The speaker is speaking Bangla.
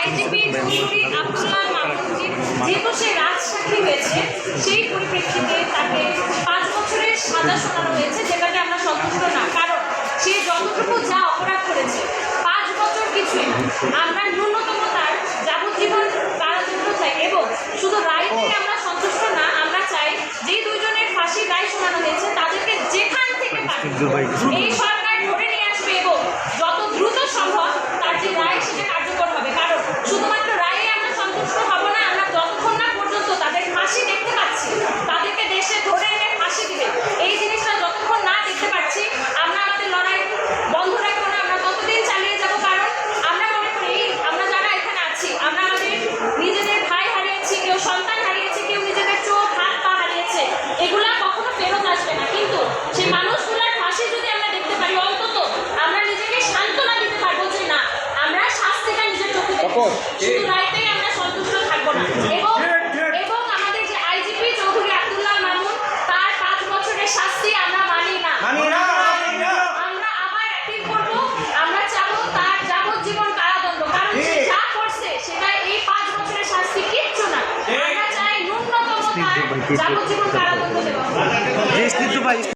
আইজিপি আব্দুল্লাহ যেহেতু সে রাজসাক্ষী হয়েছে সেই পরিপ্রেক্ষিতে তাকে পাঁচ বছরের সাজা শোনানো হয়েছে যেটাকে আমরা সন্তুষ্ট না। কারণ সে যতটুকু যা অপরাধ করেছে পাঁচ বছর কিছুই না। আমরা ন্যূনতম তার যাবজ্জীবন কারাদণ্ড চাই এবং শুধু রায় থেকে আমরা সন্তুষ্ট না আমরা চাই যে দুইজনের ফাঁসির রায় শোনানো হয়েছে তাদেরকে যেখান থেকে এই সরকার ধরে নিয়ে আসবে এবং যত দ্রুত সম্ভব তার যে রায় সেটা কার্যকর হবে কারণ শুধুমাত্র রায়ে আমরা সন্তুষ্ট হব না আমরা যতক্ষণ না পর্যন্ত তাদের ফাঁসি দেখতে পাচ্ছি তাদেরকে দেশে ধরে এনে ফাঁসি দিবে এই জিনিসটা যতক্ষণ পাচ্ছি আমরা আমাদের লড়াই বন্ধ রাখব না আমরা ততদিন চালিয়ে যাব? কারণ আমরা মনে করি আমরা যারা এখানে আছি আমরা আমাদের নিজেদের ভাই হারিয়েছি কেউ সন্তান হারিয়েছে কেউ নিজেদের চোখ হাত পা হারিয়েছে এগুলা কখনো ফেরত আসবে না। কিন্তু সেই মানুষগুলার ফাঁসি যদি আমরা দেখতে পারি অন্তত আমরা নিজেকে সান্ত্বনা দিতে পারব যে না আমরা শাস্তিটা নিজের চোখে দেখব শুধু রাইতেই আমরা সন্তুষ্ট থাকব না এবং এবং আমাদের যে আইজিপি চৌধুরী আব্দুল্লাহ মামুন তার পাঁচ বছরের শাস্তি আমরা মানি না মানি না মানি না আমরা আবার অ্যাপিল করব আমরা চাবো তার যাবজ্জীবন কারাদণ্ড কারণ সে ঠিক। যা করছে সেটা এই পাঁচ বছরের শাস্তি কিচ্ছু না যে স্নিগ্ধ ভাই